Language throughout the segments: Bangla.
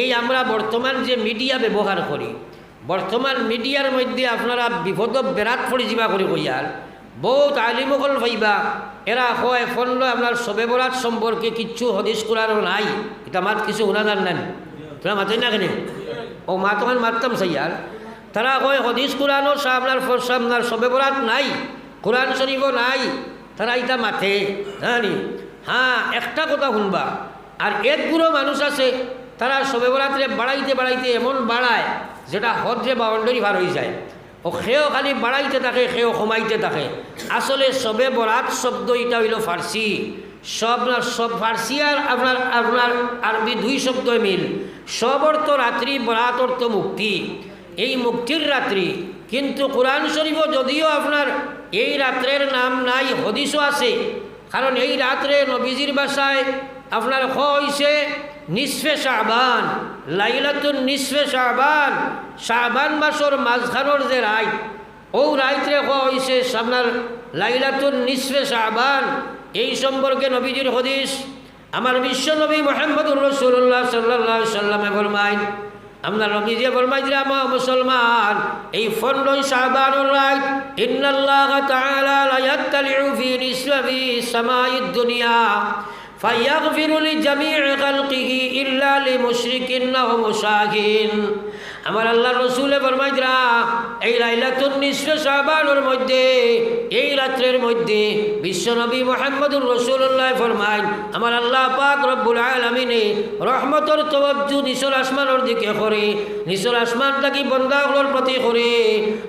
এই আমরা বর্তমান যে মিডিয়া ব্যবহার করি, বর্তমান মিডিয়ার মধ্যে আপনারা বিপদ বেড়াত পড়ে যাবা করে কইয়ার, বহুত আলিমকল ভাইবা এরা হয় ফন্ড আপনার সবে বরাত সম্পর্কে কিচ্ছু হদিস করারও নাই। এটা মাত কিছু যান নেন তোরা মাতই না কেন? ও মা তখন মারতাম সাইয়ার তারা কয়, হদিস কোরআনও সা আপনার ফরসা আপনার সবে বরাত নাই, কোরআন শরীফও নাই। তারা ইটা মাথে জানি? হ্যাঁ একটা কথা শুনবা। আর এক গুঁড়ো মানুষ আছে তারা সবে বরাত্রে বাড়াইতে বাড়াইতে এমন বাড়ায়, যেটা হদ্রে বাউন্ডারি ভার হয়ে যায়। ও সেও খালি বাড়াইতে থাকে সেও কমাইতে থাকে। আসলে সবে বরাত শব্দ এটা হইল ফার্সি। সব না, সব ফার্সি আর আপনার আপনার আরবি দুই শব্দ মিল। সব অর্থ রাত্রি, বরাত অর্থ মুক্তি। এই মুক্তির রাত্রি, কিন্তু কোরআন শরীফ যদিও আপনার এই রাত্রের নাম নাই, হদিসও আছে। কারণ এই রাত্রে নবীজির বাসায় আপনার খ হইছে নিসফে শাহবান লাইলাতুন নিসফে শাহবান শাহবান মাসর মাঝখানোর যে রাইত ও রাইত্রে খ হইছে আপনার লাইলাতুন নিসফে শাহবান এই সম্পর্কে নবীজির হদিস। আমার বিশ্ব নবী মোহাম্মদুর রসুল্লাহ সাল্লাহ সাল্লামে ফরমাইন আমরা নবীজি ফরমাই দিলাম মুসলমান, এই ফন্ডই শাহবানুর রাইত ইন্নাল্লাহ তাআলা লা ফি নিসফি সামাইদ দুনিয়া। আমার আল্লাহ রসুলে এই লাইলাতুন মধ্যে, এই রাত্রের মধ্যে বিশ্বনবী মোহাম্মদুর রসুল্লাহ ফরমাইন আমার আল্লাহ পাক রব্বুল আলমিনে রহমতর তবজু নিশর আসমানোর দিকে করে নিশর আসমান থাকি বন্দাগুলোর প্রতি করে,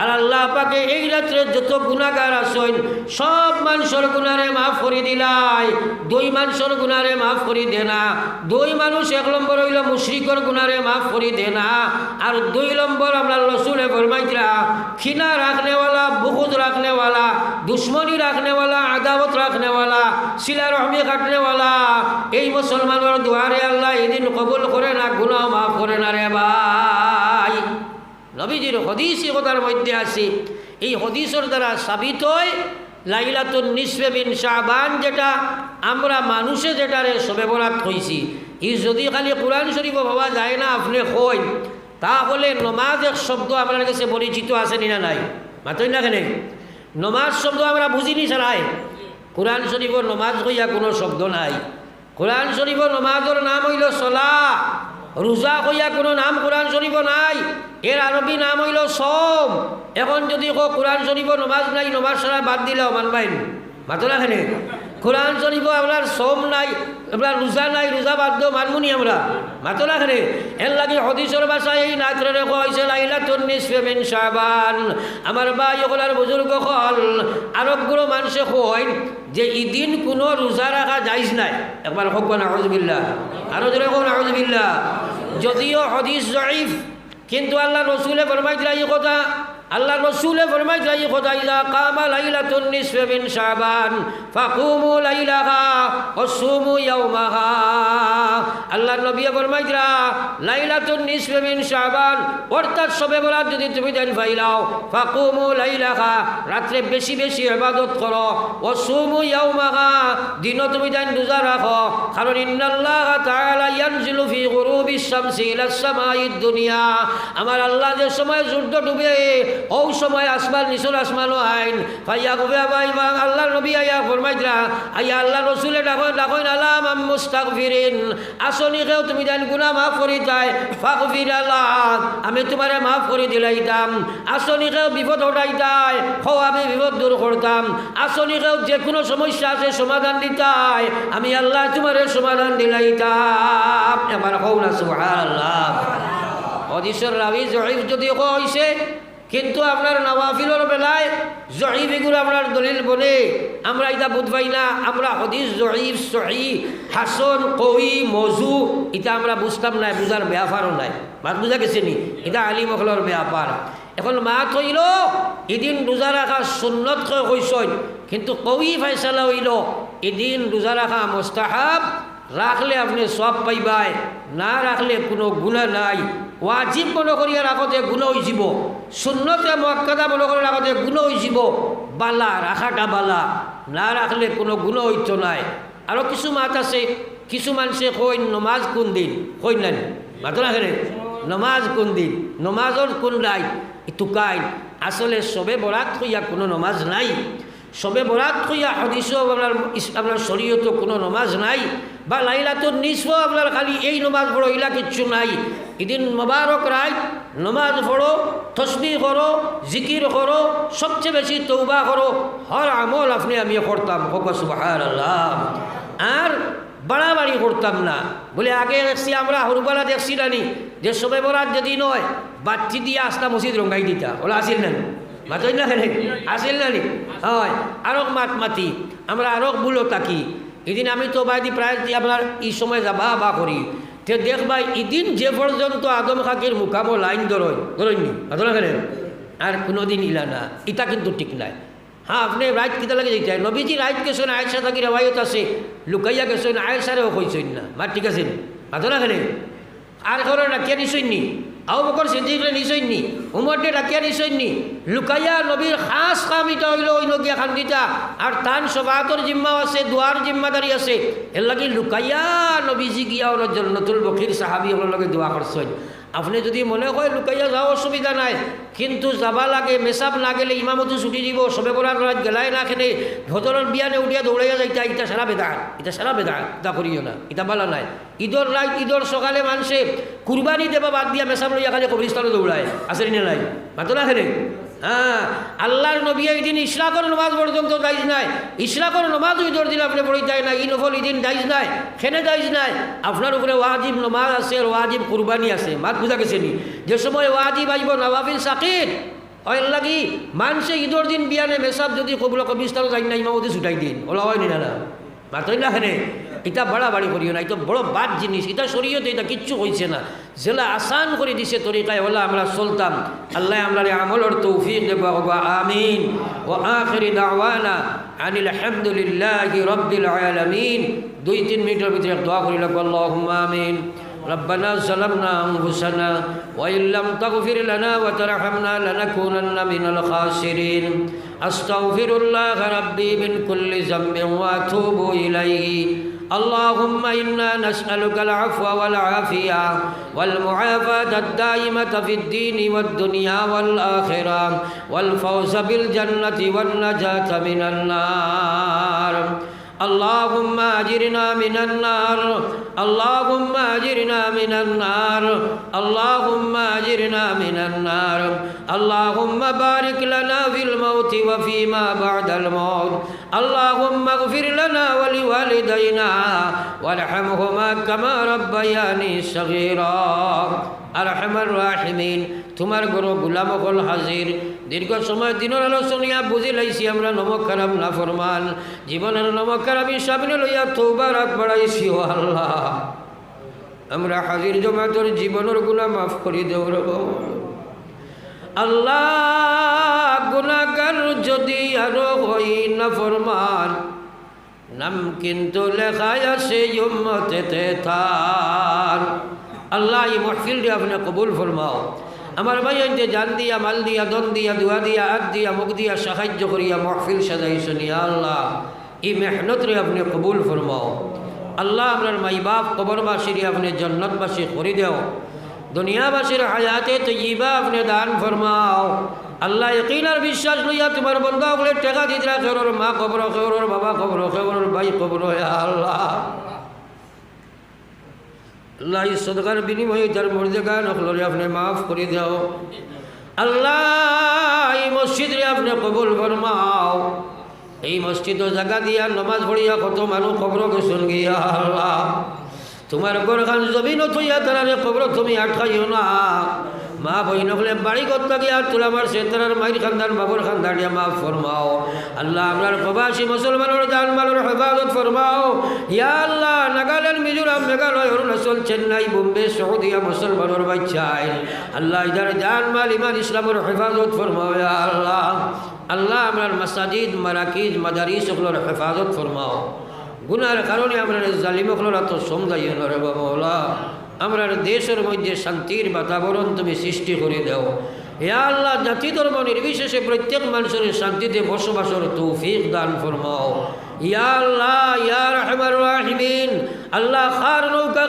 আর আল্লাহ পাকে এই রাত্রে যত গুণাগার আসেন সব মানুষের গুণারে মাফ করে দিলাই। দুই মানুষের গুণারে মাফ করে দে না। দুই মানুষ এক নম্বর হইল মুশ্রিকর গুণারে মাফ করে দে না। আর দুই নম্বর আমরা রসুলে ফরমাইতরা খিনা রাখনেওয়ালা বহুত রাখনেওয়ালা, দুশ্মনী রাখনেওয়ালা, আদাবত রাখনেওয়ালা, শিলা রহমি কাটনেওয়ালা, এই মুসলমানের দুয়ারে আল্লাহ এদিন কবুল করে না গুণা মাফ করে না রে ভাই। নবীজির হদিস কথার মধ্যে আছে। এই হদিসের দ্বারা সাবিত হয় লাইলাতুন নিসবে বিন শাহবান যেটা আমরা মানুষে যেটারে সবে বরাত হয়েছি ই যদি খালি কোরআন শরীফ ভাবা যায় না, আপনি কই তাহলে নমাজ এক শব্দ আপনার কাছে পরিচিত আছে না নাই? মাতই না কেন? নমাজ শব্দ আমরা বুঝিনি সারাই কোরআন শরীফর নমাজ হইয়া কোনো শব্দ নাই। কোরআন শরীফর নমাজের নাম হইল সলা রোজা কইয়া কোনো নাম কোরআন শরীফ নাই। এর আরবি নাম হইল সোম এখন যদি কোরআন শরীফ নমাজ নাই, নমাজ সারা বাদ দিলেও মানবাইন মাতলা খেনে কোরআন শরীফ আপনার সোম নাই আপনার রোজা নাই, রোজা দিও মানমুনি আমরা? মাতলা খেনে? এর লাগে হদিসর বাসায় এই নাত্রে রেখো হয়েছে লাইলা তন্নিস ফেমেন সাবান আমার বা ইগলার বুজুর্গ হল আরবগুলো মানুষে কয় যে ইদিন কোনো রোজা রাখা যাইজ নাই। একবার হোক না হজবিল্লা আরও জোরে কোন হজবিল্লা যদিও হদিস জয়ীফ, কিন্তু আল্লাহ রসুলে ফরমাইছিলা এই কথা আল্লাহ রসুলে ফরমাইছিলা এই কথা ইলা কামা লাইলাতুন নিসফে মিন শাবান, ফাকুমু লাইলাহা ওয়াসুমু ইয়াওমাহা আল্লাহ নবী ফরমাইছিলা লাইলাতুন নিসফে মিন শাবান, অর্থাৎ সবে বরাত যদি তুমি দেন ফাইলাও, ফাকুমু লাইলাহা, রাত্রে বেশি বেশি ইবাদত করো ওয়াসুমু ইয়াওমাহা দিনও তুমি দেন রোজা রাখো, কারণ ইন্নাল্লাহ তাআলা ইয়ানজিলু ফি দুনিয়া। আমার আল্লাহ যে সময় সূর্য ডুবে, ও সময় আসমান নিচুর আসমানও আইন। আল্লাহ নবী আইয়া ফরমাইতরা আইয়া আল্লাহ রসুলে ডাকই ডাকই আলাম আম আসনি কেউ তুমি জান গুণা মাফ করি তাই ফাঁক ফির আল্লাহ আমি তোমারে মাফ করে দিলাইতাম। আসনি কেউ বিপদ হটাইতাই হো আমি বিপদ দূর করতাম। আসনি কেউ যে কোনো সমস্যা আছে সমাধান দিতাই আমি আল্লাহ তোমারে সমাধান দিলাইতাম। এবার হও না সুবহানাল্লাহ। হদিসের রাবি জয়ীফ যদিও হয়েছে কিন্তু আপনার নওয়াফিলর বেলায়, জয়ীফ এগুলো আপনার দলিল বনে আমরা এটা বুঝবাই না, আমরা হদিস জয়ীফ, সহি, হাসন কই মজু, এটা আমরা বুঝতাম না, বুঝার ব্যাপারও নাই। মাত বুঝা গেছে নি? এটা আলী মখলর ব্যাপার। এখন মাত হইল, এদিন রোজা রাখা সুন্নত হইসন কিন্তু কবি ফাইসালা হইল, এদিন রোজা রাখা মোস্তাহাব রাখলে আপনি সব পাইবাই, না রাখলে কোনো গুণা নাই। ওয়াজিব মনে করিয়া রাখতে গুণ হয়েছিব শূন্যতে মক্কাদা মনে করে রাখতে গুণ হয়েছিব বালা, রাখাটা বালা। না রাখলে কোনো গুণ হইতো নাই। আরও কিছু মাত আছে, কিছু মানুষে কই নমাজ কোন দিন? কই নাই? মাতো নমাজ কোন দিন? নমাজর কোন রাইট ইতুকাই আসলে সবে বরাত হইয়া কোনো নমাজ নাই। সবে বরাত হইয়া হদিস আপনার আপনার শরীয়ত কোনো নমাজ নাই, বা লাইলাতুর নিসও আপনার খালি এই নমাজ পড়ো, ইলা কিচ্ছু নাই। এদিন মোবারক রায় নমাজ পড়ো তসবি করো, জিকির করো, সবচেয়ে বেশি তৌবা করো, হর আমল আপনি আমি করতাম সুবাহার আল্লাহ আর বাড়াবাড়ি করতাম না। বলে আগে দেখছি, আমরা হরুবালা দেখছি নানি যে সবে বরাত যদি নয় বাচ্চি দিয়ে আসতা মসজিদ রঙ্গাই দিতা। ওলা আসিল না? মাতই না খেলে আসিল না নি? হয় আরও মাত মাতি, আমরা আরও বুলো তাকি। এদিন আমি তো বাইদি প্রায় আপনার এই সময় যাবা বা করি। তে দেখবা এদিন যে পর্যন্ত আদম খাকির মুখামো লাইন ধরই ধরইনি আদম খেলে আর কোনোদিন ইলা না এটা কিন্তু ঠিক নাই। হ্যাঁ আপনি রাইট কিতা লাগে যেতে নবীজি রাইট গেছেন আয়সা থাকি রেওয়ায়ত আছে লুকাইয়া গেছেন আয়সারেও কইছেন না। মা ঠিক আছে মাতো না খেলে আর ঘরে ডাকিয়া নিছইনি আউ বকর সিদ্দিকরে নিছইনি উমরটে ডাকিয়া নি, লুকাইয়া নবীর খাস কাম হইল ওই নগিয়া খান্দিতা। আর তান সবাতর জিম্মাও আছে দুয়ার জিম্মাদারি আছে। এর লাগে লুকাইয়া নবীজি গিয়া ওর জন্নতুল বকির সাহাবি ওগুলোর লগে দোয়া করছেন আপনি যদি মনে হয় লুকাইয়া যাওয়া অসুবিধা নাই, কিন্তু যাবা লাগে, মেসাব না গেলে ইমামতো ছুটি দিব, সবে করার রাত গেলাই না খেলে ভজনের বিয়ানে উঠিয়া দৌড়াইয়া যাইতা ইটা সারা বেদান এটা সারা বেদান এটা করিও না, এটা বালা নাই। ঈদর নাই ঈদর সকালে মানুষে কুরবানি দেবা বাদ দিয়া মেসাব লইয়া খালি কবরিস্তানে দৌড়ায় আসেনি নাই? মাতো না খেলে? হ্যাঁ আল্লাহর নবী দিন ইশরাকর নমাজ পর্যন্ত দাইজ নাই। ইশরাকর নমাজ ঈদর দিন আপনি পড়িতাই না ই নফল ইদিন দাইজ নাই, খেনে দাইজ নাই। আপনার উপরে ওয়াজিব নমাজ আছে আর ওয়াজিব কুরবানি আছে, মাত বুঝা গেছে নি? যে সময় ওয়াজিব আইব নবাবিল সাকির। হয় লাগি মানুষে ঈদর দিন বিয়ানে মেসাব যদি কবুল কবিস্তান যাই না ইমামতি ছুটাই দিন। ওলা হয় না না না হেনে এটা বাড়াবাড়ি করিও না এটা বড় বাদ জিনিস এটা শরীয়তে এটা কিচ্ছু হয়েছে না যেলা আসান করে দিছে তরিকায় ওলা আমরা চলতাম আল্লাহ আমরা আমলর তৌফিক দেব আমিন ও আখরি দাওয়ানা আনিল আলহামদুলিল্লাহ রব্বিল আলামিন দুই তিন মিনিটের ভিতরে দোয়া করি লাগবো আল্লাহুম্মা আমিন ربنا ظلمنا أنفسنا وإن لم تغفر لنا وترحمنا لنكونن من الخاسرين أستغفر الله ربي من كل ذنب وأتوب إليه اللهم إنا نسألك العفو والعافية والمعافاة الدائمة في الدين والدنيا والآخرة والفوز بالجنة والنجاة من النار. اللهم أجرنا من النار. اللهم أجرنا من النار. اللهم أجرنا من النار. اللهم بارك لنا في الموت وفيما بعد الموت. اللهم اغفر لنا ولوالدينا وارحمهما كما ربياني صغيرا আরহামার রাহিমিন তোমার গরো গুলাম হল হাজির দীর্ঘ সময় দিনের আলোচনিয়া বুঝি লাইছি আমরা নমক খারাপ না ফরমান জীবনের নমক খারাপি সামনে লইয়া তৌবার রাত বাড়াইছি ও আল্লাহ আমরা হাজির জমাতর জীবনের গুলা মাফ করি দেব রব আল্লাহ গুণাগার যদি আরও হই না ফরমান, নাম কিন্তু লেখায় আছে উম্মতেতে থার আল্লাহ এই মহফিল দিয়ে আপনি কবুল ফরমাও। আমার ভাই যে জান দিয়া, মাল দিয়া দন দিয়া, দুয়া দিয়া আগ দিয়া, মুখ দিয়া, সাহায্য করিয়া মহফিল সাজাইছনি আল্লাহ, এই মেহনত রে আপনি কবুল ফরমাও। আল্লাহ আপনার মাই বাপ কবরবাসীর আপনি জন্নতবাসী করে দেও। দুনিয়াবাসীর হায়াতে তৈবা আপনি দান ফরমাও। আল্লাহ ইকিনার বিশ্বাস লইয়া তোমার বন্ধা বলে টেকা দিতরা খেরোর মা কবর খেরোর বাবা কবর খেরোর ভাই কবর আল্লাহ। আল্লাহ সদকার বিনিময়ে তার মর্যাদা নকলরে আপনি মাফ করে দাও। আল্লাহ এই মসজিদে আপনি কবুল ফরমাও। এই মসজিদ জায়গা দিয়া, নমাজ পড়িয়া কত মানুষ খবর গেছেন গিয়া আল্লাহ। তোমার গরখান জমিন থইয়া তারারে খবর তুমি আটকাইও না। মা বইন হলে বাড়ি করতে গিয়া মারছে তারার মাইর খানদান, বাবুর খানদানিয়া মা ফরমাও। আল্লাহ আপনার প্রবাসী মুসলমানের জান মালের হেফাজত ফরমাও। ইয়া আল্লাহ, নাগাল্যান্ড, মিজোরাম, মেঘালয়, অরুণাচল, চেন্নাই, বোম্বে সৌদিয়া মুসলমানের বাচ্চায় আল্লাহ ইদার জান মাল ইমান, ইসলামের হেফাজত ফরমাও, ইয়া আল্লাহ। আল্লাহ আপনার মাসাজিদ, মারাকিজ, মাদারিস ওগুলোর হেফাজত ফরমাও। গুনার কারণে আমরা জালিমকলরা তো সমজাইও না রে বাবা আমরা দেশের মধ্যে শান্তির বাতাবরণ তুমি সৃষ্টি করে দাও। হে আল্লাহ, জাতি ধর্ম নির্বিশেষে প্রত্যেক মানুষের শান্তিতে বসবাসের তৌফিক দান ফরমাও। ইয়া আল্লাহ ইয়া আল্লাহ নৌকা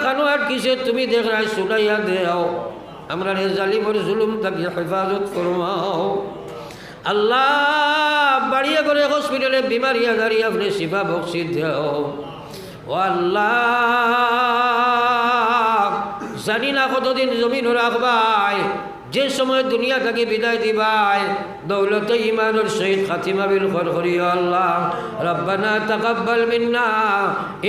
তুমি শুনাইয়া দেও। আমরা রে জালিমর জুলুম তাকে হেফাজত ফরমাও। আল্লাহ, বাড়িয়া করে হসপিটালে বিমারিয়া গাড়ি আপনি শিফা বক্সি দেও। ও আল্লাহ, জানি না কতদিন জমিন রাখবাই। যে সময় দুনিয়া থেকে বিদায় দিবাই দৌলত ইমানুর শহীদ খাতিমা বিল খরখরি আল্লাহ। রব্বানা তাকাব্বাল মিন্না,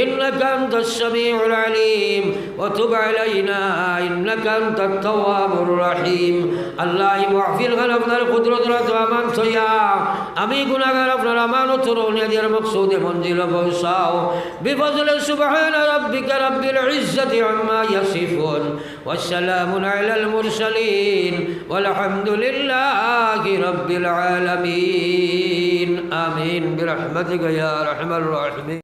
ইন্নাকা আনতাস সামিউল আলিম, ওয়া তুব আলাইনা, ইন্নাকা আনতাত রহিম। আল্লাহ মাহফিল গাল আপনার কুদরত রাত আমান সয়া আমি গুনাহগার, আপনার আমানত রওনিয়াদের মকসুদে মঞ্জিল পৌঁছাও বিফজল সুবহান রাব্বিকা রব্বিল ইজ্জতি আম্মা ইয়াসিফুন ওয়া সালামুন আলাল মুরসালিন। المرسلين والحمد لله رب العالمين. آمين. برحمتك يا أرحم الراحمين.